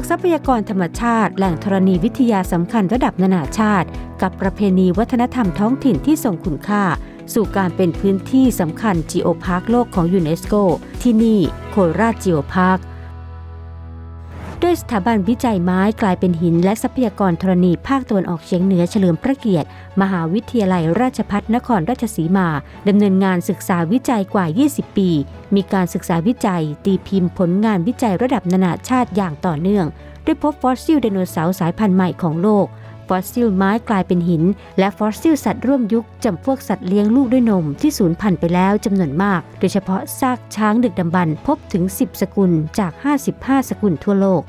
จากทรัพยากรธรรมชาติ แหล่งธรณีวิทยาสำคัญระดับนานาชาติ กับประเพณีวัฒนธรรมท้องถิ่นที่ทรงคุณค่า สู่การเป็นพื้นที่สำคัญจีโอพาร์คโลกของยูเนสโก ที่นี่โคราชจีโอพาร์ค ด้วยสถาบันวิจัยไม้กลายเป็นหิน และทรัพยากรธรณีภาคตะวันออกเฉียงเหนือเฉลิมพระเกียรติ มหาวิทยาลัยราชพัฒนครราชสีมาดำเนินงานศึกษาวิจัยกว่า 20 ปี มีการศึกษาวิจัย ตีพิมพ์ผลงานวิจัยระดับนานาชาติอย่างต่อเนื่อง ได้พบฟอสซิลไดโนเสาร์สายพันธุ์ใหม่ของโลก ฟอสซิลไม้กลายเป็นหิน และฟอสซิลสัตว์ร่วมยุคจำพวกสัตว์เลี้ยงลูกด้วยนมที่สูญพันธุ์ไปแล้วจำนวนมาก โดยเฉพาะซากช้างดึกดำบรรพ์พบถึง 10 สกุลจาก 55 สกุลทั่วโลก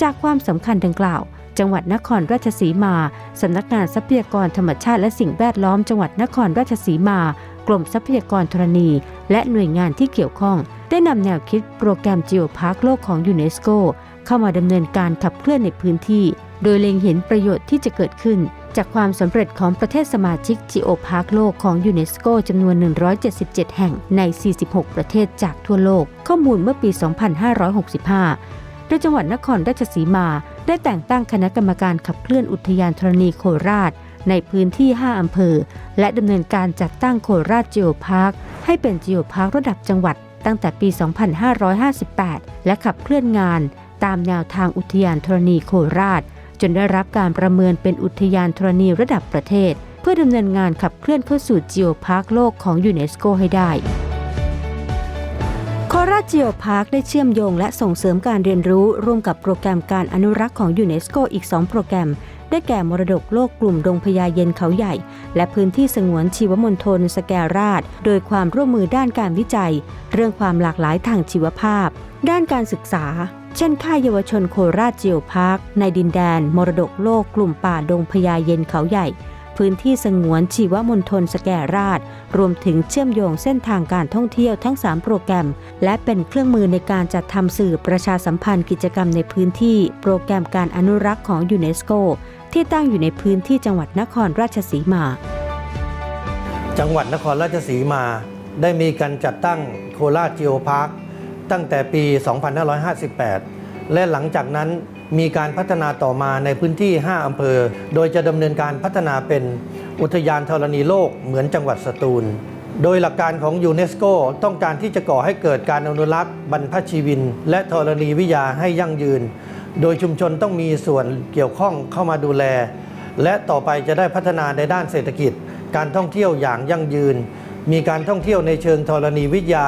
จากความสำคัญดังกล่าวจังหวัดนครราชสีมา สำนักงานทรัพยากรธรรมชาติและสิ่งแวดล้อมจังหวัดนครราชสีมา กรมทรัพยากรธรณี และหน่วยงานที่เกี่ยวข้อง ได้นำแนวคิดโปรแกรม g e o p a r k โลกของยูเนสโก เข้ามาดำเนินการขับเคลื่อนในพื้นที่ โดยเล็งเห็นประโยชน์ที่จะเกิดขึ้น จากความสำเร็จของประเทศสมาชิก g e o p a r k โลกของยูเนสโกจำนวน 177 แห่งใน 46 ประเทศจากทั่วโลก ข้อมูลเมื่อปี 2565 โดยจังหวัดนครราชสีมา ได้แต่งตั้งคณะกรรมการขับเคลื่อนอุทยานธรณีโคราช ในพื้นที่ 5 อำเภอ และดำเนินการจัดตั้งโคราชจิโอพาร์คให้เป็นจิโอพาร์คระดับจังหวัดตั้งแต่ปี 2558 และขับเคลื่อนงาน ตามแนวทางอุทยานธรณีโคราช จนได้รับการประเมินเป็นอุทยานธรณีระดับประเทศ เพื่อดำเนินงานขับเคลื่อนเข้าสู่จิโอพาร์คโลกของยูเนสโกให้ได้โคราจิโอพาร์คได้เชื่อมโยงและส่งเสริมการเรียนรู้ร่วมกับโปรแกรมการอนุรักษ์ของยูเนสโกอีก 2 โปรแกรม ได้แก่มรดกโลกกลุ่มดงพญาเย็นเขาใหญ่ และพื้นที่สงวนชีวมณฑลสแกราช โดยความร่วมมือด้านการวิจัย เรื่องความหลากหลายทางชีวภาพ ด้านการศึกษา เช่นค่ายเยาวชนโคราชจิโอพาร์คในดินแดน มรดกโลกกลุ่มป่าดงพญาเย็นเขาใหญ่ พื้นที่สงวนชีวมณฑลสแกราช รวมถึงเชื่อมโยงเส้นทางการท่องเที่ยวทั้ง 3 โปรแกรม และเป็นเครื่องมือในการจัดทำสื่อประชาสัมพันธ์กิจกรรมในพื้นที่ โปรแกรมการอนุรักษ์ของยูเนสโก ที่ตั้งอยู่ในพื้นที่จังหวัดนครราชสีมา จังหวัดนครราชสีมา ได้มีการจัดตั้งโคราชจิโอพาร์ค ตั้งแต่ปี 2558 และหลังจากนั้นมีการพัฒนาต่อมาในพื้นที่ 5 อำเภอ โดยจะดำเนินการพัฒนาเป็นอุทยานธรณีโลกเหมือนจังหวัดสตูล โดยหลักการของยูเนสโกต้องการที่จะก่อให้เกิดการอนุรักษ์บรรพชีวิน และธรณีวิทยาให้ยั่งยืน โดยชุมชนต้องมีส่วนเกี่ยวข้องเข้ามาดูแล และต่อไปจะได้พัฒนาในด้านเศรษฐกิจ การท่องเที่ยวอย่างยั่งยืน มีการท่องเที่ยวในเชิงธรณีวิทยา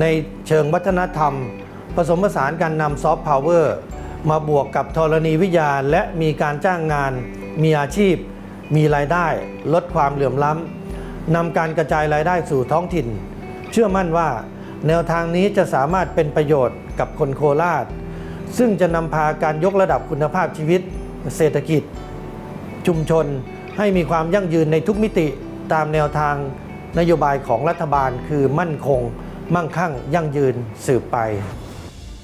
ในเชิงวัฒนธรรม ผสมผสานการนำซอฟต์พาวเวอร์มาบวกกับธรณีวิทยาและมีการจ้างงาน มีอาชีพ มีรายได้ ลดความเหลื่อมล้ำนำการกระจายรายได้สู่ท้องถิ่น เชื่อมั่นว่า แนวทางนี้จะสามารถเป็นประโยชน์กับคนโคราช ซึ่งจะนำพาการยกระดับคุณภาพชีวิต เศรษฐกิจ ชุมชนให้มีความยั่งยืนในทุกมิติตามแนวทางนโยบายของรัฐบาลคือมั่นคง มั่งคั่งยั่งยืนสืบไป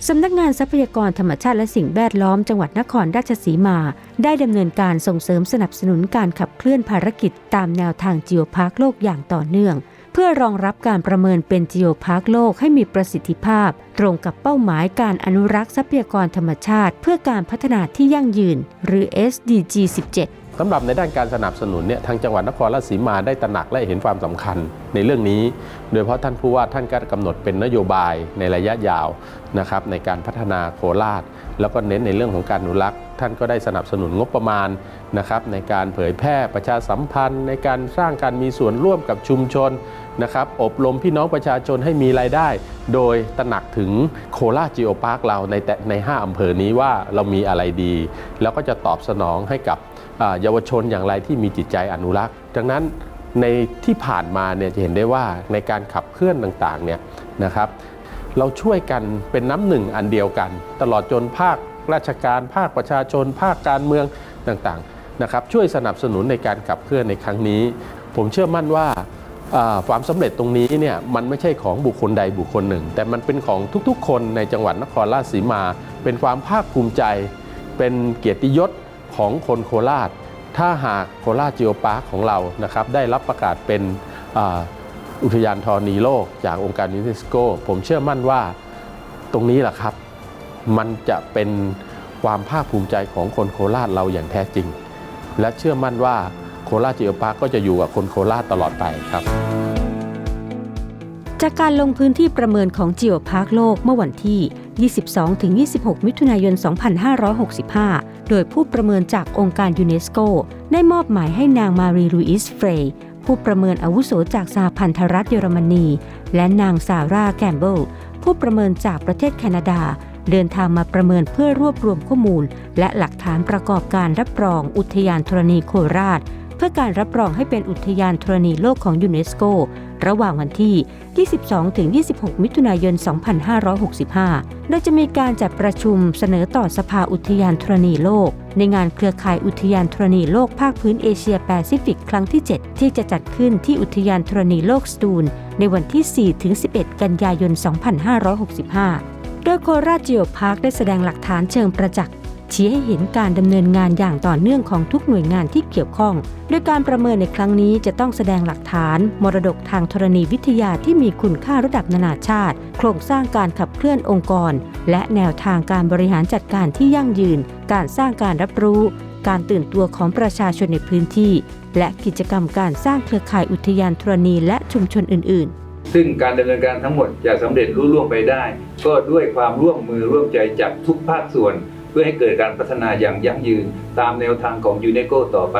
สำนักงานทรัพยากรธรรมชาติและสิ่งแวดล้อมจังหวัดนครราชสีมา ได้ดำเนินการส่งเสริมสนับสนุนการขับเคลื่อนภารกิจตามแนวทางจิโอพาร์คโลกอย่างต่อเนื่อง เพื่อรองรับการประเมินเป็นจิโอพาร์คโลกให้มีประสิทธิภาพ ตรงกับเป้าหมายการอนุรักษ์ทรัพยากรธรรมชาติ เพื่อการพัฒนาที่ยั่งยืน หรือ SDG 17 สำหรับในด้านการสนับสนุนเนี่ยทางจังหวัดนครราชสีมาได้ตระหนักและเห็นความสำคัญในเรื่องนี้ โดยเฉพาะท่านผู้ว่าท่านก็กำหนดเป็นนโยบายในระยะยาวนะครับในการพัฒนาโคราช แล้วก็เน้นในเรื่องของการอนุรักษ์ ท่านก็ได้สนับสนุนงบประมาณนะครับในการเผยแพร่ประชาสัมพันธ์ ในการสร้างการมีส่วนร่วมกับชุมชนนะครับอบรมพี่น้องประชาชนให้มีรายได้ โดยตระหนักถึงโคราชจิโอพาร์คเราในแต่ใน 5 อำเภอนี้ว่าเรามีอะไรดี แล้วก็จะตอบสนองให้กับ เยาวชนอย่างไรที่มีจิตใจอนุรักษ์ ดังนั้นในที่ผ่านมาเนี่ยจะเห็นได้ว่าในการขับเคลื่อนต่างๆเนี่ยนะครับ เราช่วยกันเป็นน้ำหนึ่งอันเดียวกัน ตลอดจนภาคราชการ ภาคประชาชน ภาคการเมืองต่างๆนะครับ ช่วยสนับสนุนในการขับเคลื่อนในครั้งนี้ ผมเชื่อมั่นว่าความสำเร็จตรงนี้เนี่ยมันไม่ใช่ของบุคคลใดบุคคลหนึ่ง แต่มันเป็นของทุกๆ คนในจังหวัดนครราชสีมา เป็นความภาคภูมิใจ เป็นเกียรติยศ ของคนโคราช ถ้าหากโคราชจิโอพาร์คของเรานะครับได้รับประกาศเป็นอุทยานธรณีโลกจากองค์การยูเนสโก ผมเชื่อมั่นว่าตรงนี้แหละครับ มันจะเป็นความภาคภูมิใจของคนโคราชเราอย่างแท้จริง และเชื่อมั่นว่าโคราชจิโอพาร์คก็จะอยู่กับคนโคราชตลอดไปครับจากการลงพื้นที่ประเมินของ Geo Park โลกเมื่อวันที่ 22-26 มิถุนายน 2565 โดยผู้ประเมินจากองค์การยูเนสโก ได้มอบหมายให้นางมารีลูอิสเฟรย์ผู้ประเมินอาวุโสจากสหพันธรัฐเยอรมนี และนางซาร่าแกมเบิลผู้ประเมินจากประเทศแคนาดา เดินทางมาประเมินเพื่อรวบรวมข้อมูล และหลักฐานประกอบการรับรองอุทยานธรณีโคราช เพื่อการรับรองให้เป็นอุทยานธรณีโลกของยูเนสโก ระหว่างวันที่ 22-26 มิถุนายน 2565 โดยจะมีการจัดประชุมเสนอต่อสภาอุทยานธรณีโลก ในงานเครือข่ายอุทยานธรณีโลกภาคพื้นเอเชียแปซิฟิกครั้งที่ 7 ที่จะจัดขึ้นที่อุทยานธรณีโลกสตูล ในวันที่ 4-11 กันยายน 2565 โดยโคราชจิโอพาร์คได้แสดงหลักฐานเชิงประจักษ์ ชี้ให้เห็นการดำเนินงานอย่างต่อเนื่องของทุกหน่วยงานที่เกี่ยวข้องโดยการประเมินในครั้งนี้จะต้องแสดงหลักฐาน มรดกทางธรณีวิทยาที่มีคุณค่าระดับนานาชาติ โครงสร้างการขับเคลื่อนองค์กร และแนวทางการบริหารจัดการที่ยั่งยืน การสร้างการรับรู้ การตื่นตัวของประชาชนในพื้นที่ และกิจกรรมการสร้างเครือข่ายอุทยานธรณีและชุมชนอื่น ๆซึ่งการดำเนินการทั้งหมดจะสำเร็จรุ่ล่วงไปได้ ก็ด้วยความร่วมมือร่วมใจจากทุกภาคส่วน เพื่อให้เกิดการพัฒนาอย่างยั่งยืน ตามแนวทางของยูเนโกต่อไป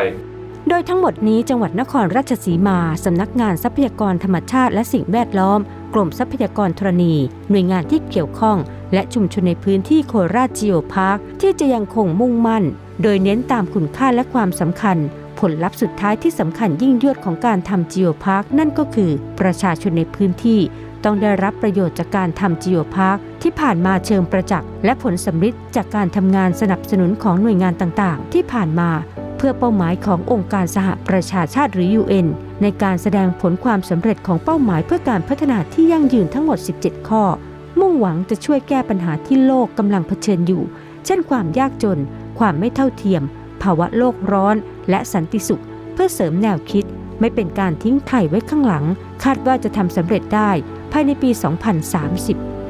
โดยทั้งหมดนี้จังหวัดนครราชสีมา สำนักงานทรัพยากรธรรมชาติและสิ่งแวดล้อม กรมทรัพยากรธรณี หน่วยงานที่เกี่ยวข้อง และชุมชนในพื้นที่โคราชจิโอพาร์คที่จะยังคงมุ่งมั่น โดยเน้นตามคุณค่าและความสำคัญผลลัพธ์สุดท้ายที่สำคัญยิ่งยวดของการทำจิโอพาร์คนั่นก็คือประชาชนในพื้นที่ ต้องได้รับประโยชน์จากการทำจิโอพาร์คที่ผ่านมาเชิงประจักษ์และผลสำฤทธิ์จากการทำงานสนับสนุนของหน่วยงานต่างๆ ที่ผ่านมาเพื่อเป้าหมายขององค์การสหประชาชาติหรือ UN ในการแสดงผลความสำเร็จของเป้าหมายเพื่อการพัฒนาที่ยั่งยืนทั้งหมด 17 ข้อ มุ่งหวังจะช่วยแก้ปัญหาที่โลกกำลังเผชิญอยู่ เช่นความยากจน ความไม่เท่าเทียม ภาวะโลกร้อน และสันติสุข เพื่อเสริมแนวคิด ไม่เป็นการทิ้งใครไว้ข้างหลัง คาดว่าจะทำสำเร็จได้ ภายในปี 2030